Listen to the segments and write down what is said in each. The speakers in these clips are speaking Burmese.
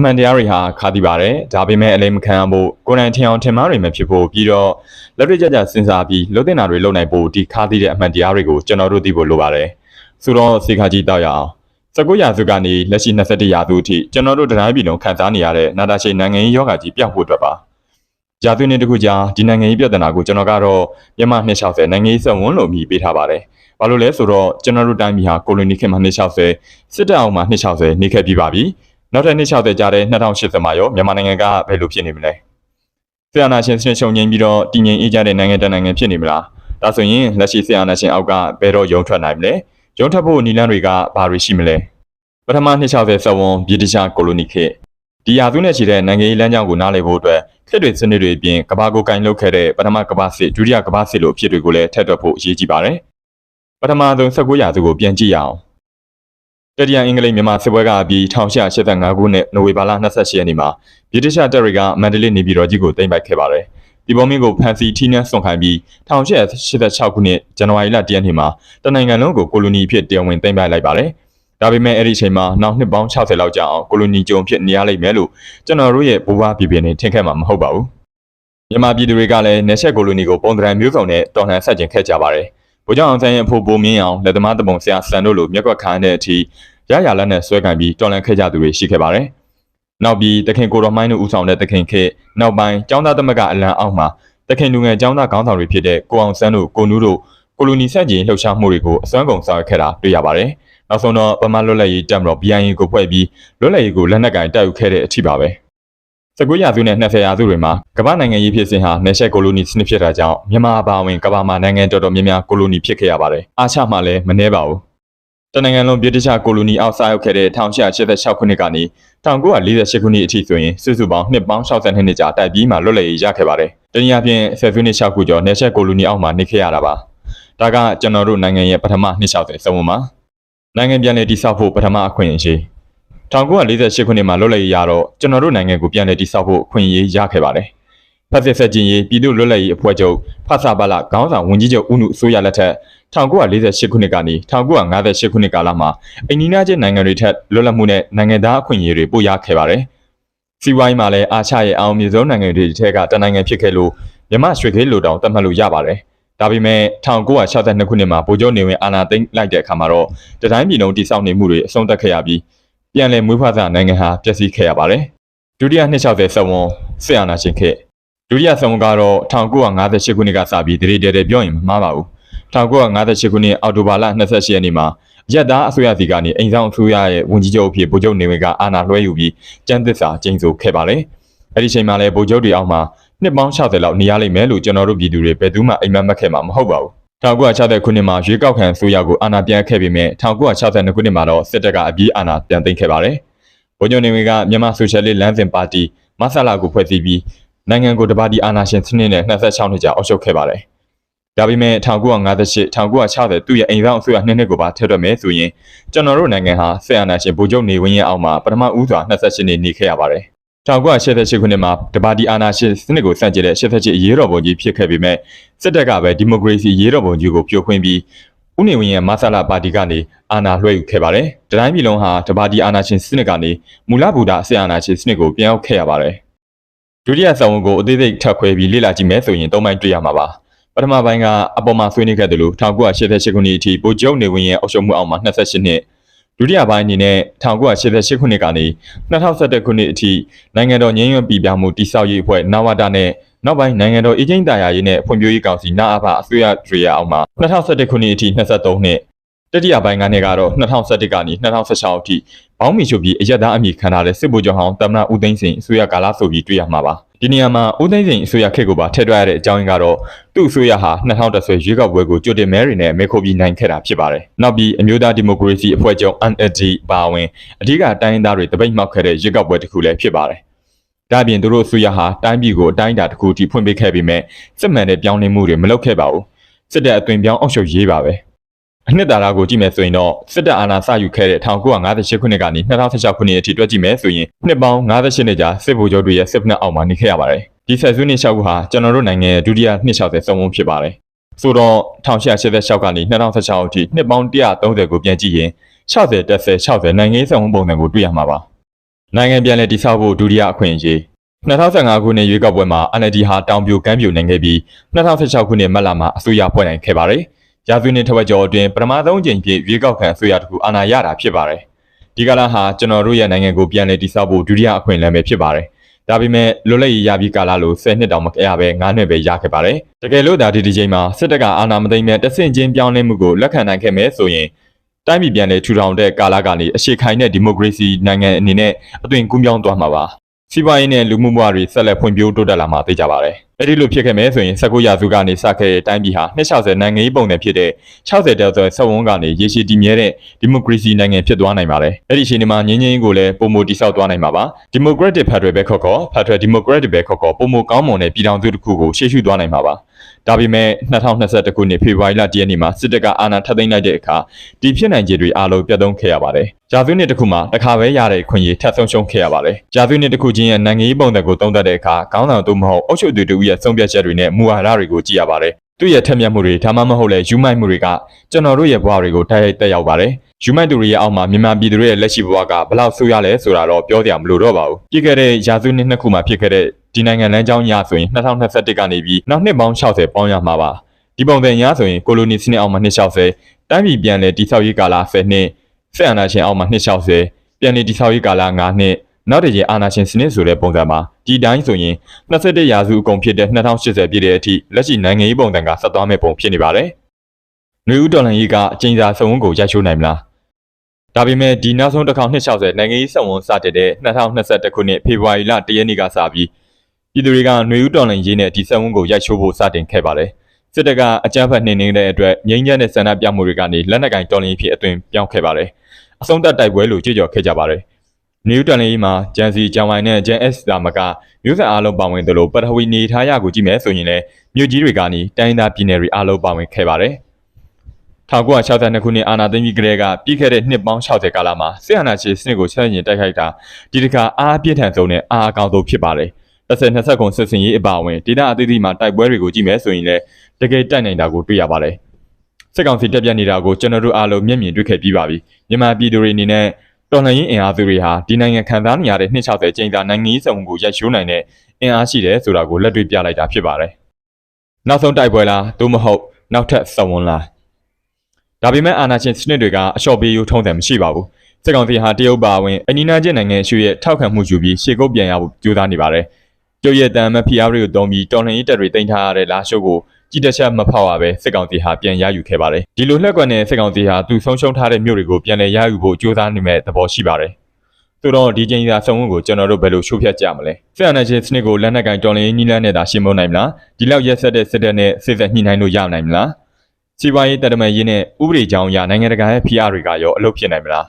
အမှန်တရားတွေဟာခါတိပါတယ်ဒါပေမဲ့အလိမ်မခံဖို့ကိုယ်တိုင်ထင်အောင်ထင်မှားတွေမဖြစ်ဖို့ပြီးတော့လက်တွေ့ကြကြစဉ်းစားပြီးလုပ်တင်တာတွေလုပ်နိုင်ဖို့ဒီခါတိတဲ့အမှန်တရားတွေကိုကျွန်တော်တို့သိဖို့လိုပါတယ်ဆိုတော့စေခါကြီးတောက်ရအောင်19ရာစုကနေလက်ရှိ21ရာစုအထိကျွန်တော်တို့တိုင်းပြည်လုံးခံစားနေရတဲ့နာတာရှိနိုင်ငံရေးယောဂကြီးပြောက်ဖို့အတွက်ပါရာစုနှစ်တခုကြာဒီနိုင်ငံရေးပြဿနာကိုကျွန်တော်ကတော့မြန်မာ260နိုင်ငံရေးစံဝန်လို့အမည်ပေးထားပါတယ်ဘာလို့လဲဆိုတော့ကျွန်တော်တို့တိုင်းပြည်ဟာကိုလိုနီခေတ်မှာ260စစ်တပ်အောင်မှာ260နေခဲ့ပြီးပါပြီ နောက်ထပ်260ကြာတဲ့2080မှာရောမြန်မာနိုင်ငံကဘယ်လိုဖြစ်နေမလဲဆရာနာရှင်စနစ်ချုပ်ငြိမ်းပြီးတော့တည်ငြိမ်အေးချမ်းတဲ့နိုင်ငံတနိုင်ငံဖြစ်နေမလားဒါဆိုရင်လက်ရှိဆရာနာရှင်အောက်ကဘယ်တော့ရုံထွက်နိုင်မလဲရုံထွက်ဖို့နီလန်းတွေကဘာတွေရှိမလဲပထမ260စဝန်ဗြိတိရှကိုလိုနီခေတ်ဒီရာစုနဲ့ချီတဲ့နိုင်ငံရေးလမ်းကြောင်းကိုနားလည်ဖို့အတွက်ခက်တွေစနစ်တွေအပြင်ကဘာကိုကင်လုပ်ခဲ့တဲ့ပထမကဘာစစ်ဒုတိယကဘာစစ်လိုအဖြစ်တွေကိုလည်းထည့်တွက်ဖို့အရေးကြီးပါတယ်ပထမဆုံး19ရာစုကိုပြန်ကြည့်ရအောင် တတိယအင်္ဂလိပ်မြန်မာစစ်ပွဲကအပြီး1885ခုနှစ်နိုဝင်ဘာလ28ရက်နေ့မှာဗြိတိရှတပ်တွေကမန္တလေးနေပြည်တော်ကြီးကိုသိမ်းပိုက်ခဲ့ပါတယ်ဒီပေါ်မင်းကိုဖန်စီထီးနှံဆွန်ခိုင်းပြီး1886ခုနှစ်ဇန်နဝါရီလ10ရက်နေ့မှာတနိုင်ငံလုံးကိုကိုလိုနီအဖြစ်တရားဝင်သိမ်းပိုက်လိုက်ပါတယ်။ဒါပေမဲ့အဲ့ဒီအချိန်မှာနောက်နှစ်ပေါင်း60လောက်ကြာအောင်ကိုလိုနီကြုံဖြစ်နေရလိမ့်မယ်လို့ကျွန်တော်တို့ရဲ့ဘိုးဘွားပြည်ပြည်နေထင်ခဲ့မှာမဟုတ်ပါဘူး။မြန်မာပြည်သူတွေကလည်းနေဆက်ကိုလိုနီကိုပုံသဏ္ဍာန်မျိုးစုံနဲ့တော်လှန်ဆက်ကျင်ခဲ့ကြပါတယ်။ဗိုလ်ချုပ်အောင်ဆန်းရဲ့အဖို့ပိုမင်းအောင်လက်သမားတပုံဆရာစံတို့လိုမျက်ကွက်ခံတဲ့အထိ ရရလက်နဲ့ဆွဲကင်ပြီးတော်လှန်ခဲ့ကြသူတွေရှိခဲ့ပါတယ်။နောက်ပြီးတခင်ကိုတော်မိုင်းတို့ဦးဆောင်တဲ့တခင်ခေနောက်ပိုင်းចောင်းသားသမဂ္ဂအလံအောက်မှာတခင်လူငယ်ចောင်းသားခေါင်းဆောင်တွေဖြစ်တဲ့ကိုအောင်ဆန်းတို့ကိုနူးတို့ကိုလိုနီဆက်ကျင်လှုပ်ရှားမှုတွေကိုအစွမ်းကုန်ဆောင်ရွက်ခဲ့တာတွေ့ရပါတယ်။နောက်ဆုံးတော့ဗမာလွတ်လပ်ရေးတပ်မတော် BIA ကိုဖွဲ့ပြီးလွတ်လပ်ရေးကိုလက်နက်ကင်တိုက်ယူခဲ့တဲ့အထိပါပဲ။19ရာစုနဲ့20ရာစုတွေမှာကမ္ဘာနိုင်ငံရေးဖြစ်စဉ်ဟာနယ်ရှက်ကိုလိုနီစနစ်ဖြစ်တာကြောင့်မြန်မာအပါအဝင်ကမ္ဘာမှာနိုင်ငံတော်တော်များများကိုလိုနီဖြစ်ခဲ့ရပါတယ်။အားချမှလည်းမနှဲပါဘူး။ တနိုင်ငံလုံးဗြိတိရှကိုလိုနီအောက်စားရောက်ခဲ့တဲ့1886ခုနှစ်ကနေ1948ခုနှစ်အထိဆိုရင်စုစုပေါင်းနှစ်ပေါင်း62နှစ်ကြာတိုက်ပြီးမှလွတ်လပ်ရေးရခဲ့ပါတယ်။တနည်းအားဖြင့်ဆယ်စုနှစ်6ခုကျော်နယ်ရှက်ကိုလိုနီအောက်မှာနေခဲ့ရတာပါ။ဒါကကျွန်တော်တို့နိုင်ငံရဲ့ပထမနှစ်60စုံပါ။နိုင်ငံပြန်လည်တည်ဆောက်ဖို့ပထမအခွင့်အရေး1948ခုနှစ်မှာလွတ်လပ်ရေးရတော့ကျွန်တော်တို့နိုင်ငံကိုပြန်လည်တည်ဆောက်ဖို့အခွင့်အရေးရခဲ့ပါတယ်။ဖက်စစ်ဆက်ကျင်ရေးပြည်သူ့လွတ်လပ်ရေးအဖွဲ့ချုပ်ဖဆပါလခေါင်းဆောင်ဝန်ကြီးချုပ်ဦးနုအစိုးရလက်ထက် 1948ခုနှစ်ကနေ1958ခုနှစ်ကာလမှာအိန္ဒိယချင်းနိုင်ငံတွေထက်လွတ်လပ်မှုနဲ့နိုင်ငံသားအခွင့်အရေးတွေပိုရခဲ့ပါတယ်။စီဝိုင်းမှာလည်းအာရှရဲ့အောင်မြင်ဆုံးနိုင်ငံတွေထဲကတနိုင်ငံဖြစ်ခဲ့လို့မြမရွှေခေးလိုတောင်တတ်မှတ်လို့ရပါတယ်။ဒါပေမဲ့1962ခုနှစ်မှာဗိုလ်ချုပ်နေဝင်အာဏာသိမ်းလိုက်တဲ့အခါမှာတော့တတိုင်းပြည်လုံးတိစောက်နေမှုတွေအဆုံးသတ်ခဲ့ရပြီးပြန်လည်မွေးဖွားစနိုင်ငံဟာပျက်စီးခဲ့ရပါတယ်။ဒုတိယနှစ်60ဆက်ဝန်စစ်အာဏာရှင်ခေတ်ဒုတိယဆုံးကတော့1958ခုနှစ်ကစပြီးတရေတဲတဲပြောရင်မမှားပါဘူး 1958ခုနှစ်အောက်တိုဘာလ28ရက်နေ့မှာရက်သားအစိုးရစီကနေအိမ်ဆောင်အစိုးရရဲ့ဝန်ကြီးချုပ်အဖြစ်ဗိုလ်ချုပ်နေဝင်းကအာဏာလွှဲယူပြီးကျန်းသစ္စာကျင်းဆိုခဲ့ပါတယ်။အဲဒီချိန်မှာလည်းဗိုလ်ချုပ်တွေအောက်မှာနှစ်ပေါင်း60လောက်နေရလိမ့်မယ်လို့ကျွန်တော်တို့ပြည်သူတွေဘယ်သူမှအိမ်မက်မက်ခဲ့မှာမဟုတ်ပါဘူး။1960ခုနှစ်မှာရွေးကောက်ခံဆိုရကိုအာဏာပြန်ခဲ့ပေမဲ့1962ခုနှစ်မှာတော့စစ်တပ်ကအပြီးအာဏာပြန်သိမ်းခဲ့ပါတယ်။ဗိုလ်ချုပ်နေဝင်းကမြန်မာဆိုရှယ်လစ်လမ်းစဉ်ပါတီမဆလာကိုဖွဲ့စည်းပြီးနိုင်ငံကိုတပါတီအာဏာရှင်စနစ်နဲ့26နှစ်ကြာအုပ်ချုပ်ခဲ့ပါတယ်။ ဒါပေမဲ့1958 1960သူ့ရဲ့အိမ်ဆောင်အစိုးရနှစ်နှစ်ကိုပါထည့်တွက်မယ်ဆိုရင်ကျွန်တော်တို့နိုင်ငံဟာဆက်အာဏာရှင်ဗိုလ်ချုပ်နေဝင်းရဲ့အောက်မှာပထမဦးစွာ28နှစ်နေခဲ့ရပါတယ်။1988ခုနှစ်မှာတပါတီအာဏာရှင်စနစ်ကိုစန့်ကျင်တဲ့88အရေးတော်ပုံကြီးဖြစ်ခဲ့ပေမဲ့စစ်တပ်ကပဲဒီမိုကရေစီရေးတော်ပုံကြီးကိုပြိုခွင်းပြီးဦးနေဝင်းရဲ့မဆလာပါတီကနေအာဏာလွှဲယူခဲ့ပါတယ်။တတိုင်းပြည်လုံးဟာတပါတီအာဏာရှင်စနစ်ကနေမူလဗုဒ္ဓဆရာအာဏာရှင်စနစ်ကိုပြန်ရောက်ခဲ့ရပါတယ်။ဒုတိယဆောင်ဝန်ကိုအသေးစိတ်ထပ်ခွဲပြီးလေ့လာကြည့်မယ်ဆိုရင်သုံးပိုင်းတွေ့ရမှာပါ။ ပထမပိုင်းကအပေါ်မှာဆွေးနွေးခဲ့တယ်လို့1988ခုနှစ်အထိဗိုလ်ချုပ်နေဝင်းရဲ့အုပ်ချုပ်မှုအောက်မှာ28နှစ်ဒုတိယပိုင်းအနေနဲ့1988ခုနှစ်ကနေ2011ခုနှစ်အထိနိုင်ငံတော်ငြိမ်းချမ်းပြည်ပြမှုတည်ဆောက်ရေးအဖွဲ့နဝတာနဲ့နောက်ပိုင်းနိုင်ငံတော်အေဂျင့်တာယာရေးနဲ့ဖွံ့ဖြိုးရေးကောင်စီနာအဖအစိုးရတွေရအောင်မှာ2011ခုနှစ်အထိ23နှစ် တတိယပိုင်းကနေကတော့2011ကနေ2016အထိဘောင်းမီချိုပြီးအရက်သားအမိခံထားတဲ့စစ်ဗိုလ်ချုပ်ဟောင်းတမနာဦးသိန်းစိန်အစိုးရကာလဆိုပြီးတွေ့ရမှာပါဒီနေရာမှာဦးသိန်းစိန်အစိုးရခေတ်ကိုပါထည့်တွက်ရတဲ့အကြောင်းရင်းကတော့သူ့အစိုးရဟာ2010ရွေးကောက်ပွဲကိုကြိုတင်မဲတွေနဲ့မဲခိုးပြီးနိုင်ခဲ့တာဖြစ်ပါတယ်နောက်ပြီးအမျိုးသားဒီမိုကရေစီအဖွဲ့ချုပ် NLD ပါဝင်အဓိကတိုင်းသားတွေတပိတ်မှောက်ခဲ့တဲ့ရွေးကောက်ပွဲတစ်ခုလည်းဖြစ်ပါတယ်ဒါပြင်သူတို့အစိုးရဟာတိုင်းပြည်ကိုအတိုင်းအတာတစ်ခုထိဖွင့်ပေးခဲ့ပေမဲ့စစ်မှန်တဲ့ပြောင်းလဲမှုတွေမလုပ်ခဲ့ပါဘူးစစ်တပ်အသွင်ပြောင်းအောက်ရှုပ်ရေးပါပဲ အနှစ်သာရကိုကြည့်မယ်ဆိုရင်တော့စစ်တပ်အာဏာစယူခဲ့တဲ့1958ခုနှစ်ကနေ2016ခုနှစ်အထိတွက်ကြည့်မယ်ဆိုရင်နှစ်ပေါင်း58နှစ်ကြာစစ်ဗိုလ်ချုပ်တွေရဲ့စစ်ဖက်နှက်အောက်မှာနေခဲ့ရပါတယ်။ဒီဆက်စုနှစ်လျှောက်ခုဟာကျွန်တော်တို့နိုင်ငံရဲ့ဒုတိယနှစ်60ဆုံးဝန်းဖြစ်ပါတယ်။ဆိုတော့1886ကနေ2016အထိနှစ်ပေါင်း130ကိုပြန်ကြည့်ရင်60တက်10 60နိုင်ငံရေးဆောင်ပုံစံကိုတွေ့ရမှာပါ။နိုင်ငံပြန်လည်တည်ဆောက်ဖို့ဒုတိယအခွင့်အရေး2015ခုနှစ်ရွေးကောက်ပွဲမှာ NLD ဟာတောင်ပြိုကမ်းပြိုနိုင်ခဲ့ပြီး2016ခုနှစ်မတ်လမှာအစိုးရဖွဲ့နိုင်ခဲ့ပါတယ်။ ရာစုနှစ်ထက်ဝက်ကျော်အတွင်းပထမဆုံးအကြိမ်ဖြစ်ရွေးကောက်ခံအစိုးရတစ်ခုအာဏာရတာဖြစ်ပါတယ်။ဒီကလာဟာကျွန်တော်တို့ရဲ့နိုင်ငံကိုပြန်လည်တည်ဆောက်ဖို့ဒုတိယအခွင့်အလမ်းပဲဖြစ်ပါတယ်။ဒါပေမဲ့လွတ်လပ်ရေးရပြီးကာလလို10နှစ်တောင်မကရပဲ9နှစ်ပဲရခဲ့ပါတယ်။တကယ်လို့ဒါဒီဒီချိန်မှာစစ်တပ်ကအာဏာမသိမ်းမဲ့တဆင့်ချင်းပြောင်းလဲမှုကိုလက်ခံနိုင်ခဲ့မယ်ဆိုရင်တိုင်းပြည်ပြန်လည်ထူထောင်တဲ့ကာလကနေအရှိခိုင်တဲ့ဒီမိုကရေစီနိုင်ငံအနေနဲ့အသွင်ကူးပြောင်းသွားမှာပါ စီးပွားရေးနဲ့လူမှုဘဝတွေဆက်လက်ဖွံ့ဖြိုးတိုးတက်လာမှာသိကြပါတယ်အဲ့ဒီလိုဖြစ်ခဲ့မယ်ဆိုရင်19ရာစုကနေစခဲ့တဲ့တိုင်းပြည်ဟာ260နိုင်ငံရေးပုံစံဖြစ်တဲ့60တဲဆိုဆက်ဝန်းကနေရေရှည်တည်မြဲတဲ့ဒီမိုကရေစီနိုင်ငံဖြစ်သွားနိုင်ပါတယ်အဲ့ဒီအချိန်ဒီမှာငြင်းငြင်းကိုလည်းပုံမတိဆောက်သွားနိုင်မှာပါဒီမိုကရက်တစ်ဖက်ဒရယ်ပဲခေါ်ခေါ်ဖက်ဒရယ်ဒီမိုကရက်တစ်ပဲခေါ်ခေါ်ပုံမကောင်းမွန်တဲ့ပြည်ထောင်စုတစ်ခုကိုရှေ့ရှုသွားနိုင်မှာပါ ဒါပေမဲ့2021ခုနှစ်ဖေဖော်ဝါရီလ10ရက်နေ့မှာစစ်တပ်ကအာဏာထပ်သိမ်းလိုက်တဲ့အခါဒီဖြစ်နိုင်ခြေတွေအားလုံးပြတ်သုံးခဲ့ရပါတယ်။ဂျာသွင်းနှစ်တစ်ခုမှာတစ်ခါပဲရတဲ့ခွင့်ရထပ်ဆုံးရှုံးခဲ့ရပါတယ်။ဂျာသွင်းနှစ်တစ်ခုချင်းရဲ့နိုင်ငံရေးပုံစံကိုသုံးသပ်တဲ့အခါခေါင်းဆောင်သူမဟုတ်အုပ်ချုပ်သူတို့ရဲ့ဆုံးဖြတ်ချက်တွေနဲ့မူဝါဒတွေကိုကြည့်ရပါတယ်။သူ့ရဲ့ထက်မြက်မှုတွေဒါမှမဟုတ်လေယူမိုက်မှုတွေကကျွန်တော်တို့ရဲ့ဘဝတွေကိုတိုက်ရိုက်တက်ရောက်ပါတယ်။ယူမိုက်သူတွေရဲ့အောက်မှာမြန်မာပြည်သူတွေရဲ့လက်ရှိဘဝကဘလောက်ဆိုးရလဲဆိုတာတော့ပြောကြမလို့တော့ပါဘူး။ပြည့်ခဲ့တဲ့ရာစုနှစ်နှစ်ခုမှာဖြစ်ခဲ့တဲ့ ဒီနိုင်ငံလမ်းကြောင်းရဆိုရင်2021ကနေပြီးနောက်နှစ်ပေါင်း60ပေါင်းရမှာပါ။ဒီပုံစံရဆိုရင်ကိုလိုနီစနစ်အောက်မှာ260တိုင်းပြည်ပြန်လည်တည်ဆောက်ရေးကာလ10နှစ်ဆက်အာဏာရှင်အောက်မှာ260ပြန်လည်တည်ဆောက်ရေးကာလ9နှစ်နောက်တစ်ချိန်အာဏာရှင်စနစ်ဆိုတဲ့ပုံစံမှာဒီတိုင်းဆိုရင်21ရာစုအကုန်ဖြစ်တဲ့2080ပြည့်တဲ့အထိလက်ရှိနိုင်ငံရေးပုံစံကဆက်သွားမဲ့ပုံဖြစ်နေပါတယ်။နေဦးတော်လှန်ရေးကအကျဉ်းစာစုံကိုရိုက်ချိုးနိုင်မလား။ဒါပေမဲ့ဒီနောက်ဆုံးတစ်ခေါက်260နိုင်ငံရေးစံဝန်စတင်တဲ့2021ခုနှစ်ဖေဖော်ဝါရီလ1ရက်နေ့ကစပြီး ပြည်သူတွေကຫນွေဦးတော်လှန်ရေးနဲ့ဒီစံဝန်ကိုရိုက်ချိုးဖို့စတင်ခဲ့ပါတယ်။စစ်တပ်ကအကြမ်းဖက်နှိမ်နင်းတဲ့အတွက်ငြိမ်းချမ်းတဲ့ဆန္ဒပြမှုတွေကနေလက်နက်ကင်တော်လှန်ရေးဖြစ်အသွင်ပြောင်းခဲ့ပါတယ်။အဆုံးသတ်တိုက်ပွဲလို့ကြွကြော်ခဲ့ကြပါတယ်။ New တန်လေးမှာဂျန်စီဂျန်ဝိုင်နဲ့ဂျန် S တာမကမျိုးဆက်အားလုံးပါဝင်သလိုပထဝီနေထားရကိုကြည့်မယ်ဆိုရင်လည်းမြို့ကြီးတွေကနေတိုင်းသားပြည်နယ်တွေအားလုံးပါဝင်ခဲ့ပါတယ်။1962ခုနှစ်အာဏာသိမ်းပြီးကတည်းကပြီးခဲ့တဲ့နှစ်ပေါင်း60ကာလမှာစစ်အာဏာရှင်စနစ်ကိုဆက်ရင်တိုက်ခိုက်တာဒီတစ်ခါအားပြည့်ထန်ဆုံးနဲ့အားအကောင်ဆုံးဖြစ်ပါတယ်။ တစ်ဆက်နှစ်ဆက်ကုန်စစ်စင်ရေးအပါအဝင်ဒေသအသီးသီးမှာတိုက်ပွဲတွေကိုကြည့်မယ်ဆိုရင်လည်းတကယ်တိုက်နိုင်တာကိုတွေ့ရပါတယ်။စစ်ကောင်စီတက်ပြတ်နေတာကိုကျွန်တော်တို့အားလုံးမျက်မြင်တွေ့ခဲ့ပြီးပါပြီ။မြန်မာပြည်သူတွေအနေနဲ့တော်လှန်ရေးအင်အားစုတွေဟာဒီနိုင်ငံခံစားနေရတဲ့260ကျင်းသားနိုင်ငံရေးဆောင်ကိုရိုက်ရှိုးနိုင်တဲ့အင်အားရှိတယ်ဆိုတာကိုလက်တွေ့ပြလိုက်တာဖြစ်ပါတယ်။နောက်ဆုံးတိုက်ပွဲလားသို့မဟုတ်နောက်ထပ်ဆောင်ဝန်လားဒါပေမဲ့အာဏာရှင်စနစ်တွေကအလျှော့ပေးယူထုံးတယ်မရှိပါဘူး။စစ်ကောင်စီဟာတရုတ်ပါဝင်အနီးနားချင်းနိုင်ငံရှိရဲ့ထောက်ခံမှုယူပြီးရှေ့ကုတ်ပြန်ရဖို့ကြိုးစားနေပါတယ်။ ကျုပ်ရဲ့တန်အမတ်ဖီအားတွေကိုတုံးပြီးတော်လှန်ရေးတပ်တွေတင်ထားရတဲ့လာရှုပ်ကိုကြည်တချက်မဖောက်ရပဲစစ်ကောင်စီဟာပြန်ရယူခဲ့ပါတယ်ဒီလိုလှက်ကွက်နဲ့စစ်ကောင်စီဟာသူဆုံးရှုံးထားတဲ့မြို့တွေကိုပြန်လည်ရယူဖို့ကြိုးစားနေမဲ့သဘောရှိပါတယ်ဆိုတော့ဒီချိန်သာဆုံးဝန်းကိုကျွန်တော်တို့ဘယ်လိုရှုပ်ဖြတ်ကြမလဲစစ်အာဏာရှင်စနစ်ကိုလက်နက်ကင်တော်လှန်ရေးနီးလန်းနဲ့သာရှင်းမနိုင်မလားဒီလောက်ရက်ဆက်တဲ့စစ်တပ်နဲ့စစ်သက်ညှိနှိုင်းလို့ရနိုင်မလားစီးပွားရေးတရမရေးနဲ့ဥပဒေကြောင်းအရနိုင်ငံတကာရဲ့ဖိအားတွေကရောအလုပ်ဖြစ်နိုင်မလား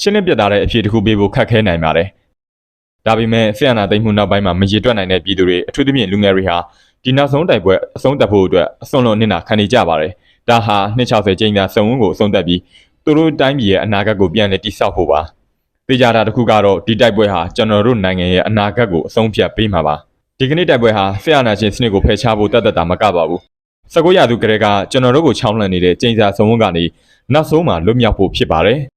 ရှင်းလင်းပြတ်သားတဲ့အဖြေတစ်ခုပေးဖို့ခက်ခဲနိုင်ပါတယ် ဒါပေမဲ့စစ်အာဏာသိမ်းမှုနောက်ပိုင်းမှာမရေတွက်နိုင်တဲ့ပြည်သူတွေအထူးသဖြင့်လူငယ်တွေဟာဒီနောက်ဆုံးတိုက်ပွဲအဆုံးသတ်ဖို့အတွက်အစွန်လွန်နေတာခံနေကြပါတယ်။ဒါဟာ260ကျင်းသာစုံဝန်းကိုအဆုံးသတ်ပြီးသူတို့တိုင်းပြည်ရဲ့အနာဂတ်ကိုပြန်လည်တည်ဆောက်ဖို့ပါ။သိကြတာတစ်ခုကတော့ဒီတိုက်ပွဲဟာကျွန်တော်တို့နိုင်ငံရဲ့အနာဂတ်ကိုအဆုံးဖြတ်ပေးမှာပါ။ဒီကနေ့တိုက်ပွဲဟာဆရာနာရှင်စနစ်ကိုဖယ်ရှားဖို့တတ်တတ်တာမကပါဘူး။19ရာစုကလေးကကျွန်တော်တို့ကိုချောင်းလန့်နေတဲ့ကျင်းစာစုံဝန်းကနေနောက်ဆုံးမှလွတ်မြောက်ဖို့ဖြစ်ပါတယ်။